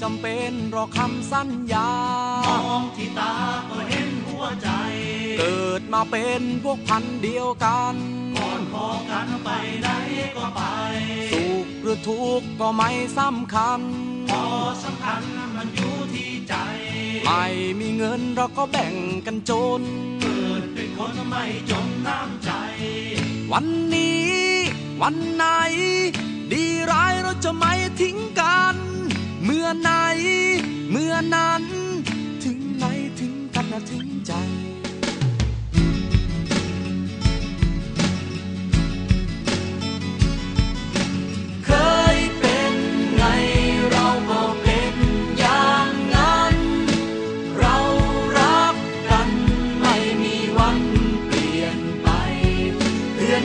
จำเป็นหรอกคำสัญญามองที่ตาก็เห็นหัวใจ เกิดมาเป็นพวกพันธุ์เดียวกันก่อนพอกันไปไหนก็ไป สุขหรือทุกข์ก็ไม่สำคัญพอสำคัญมันอยู่ที่ใจ ไม่มีเงินเราก็แบ่งกันจน เกิดเป็นคนไม่จนน้ำใจ วันนี้วันไหน อไหน เมื่อนั้น ถึงไหนถึงกันนะถึงใจเคยเป็นไงเราก็เป็นอย่างนั้นเรารักกันไม่มีวันเปลี่ยนไปเพื่อน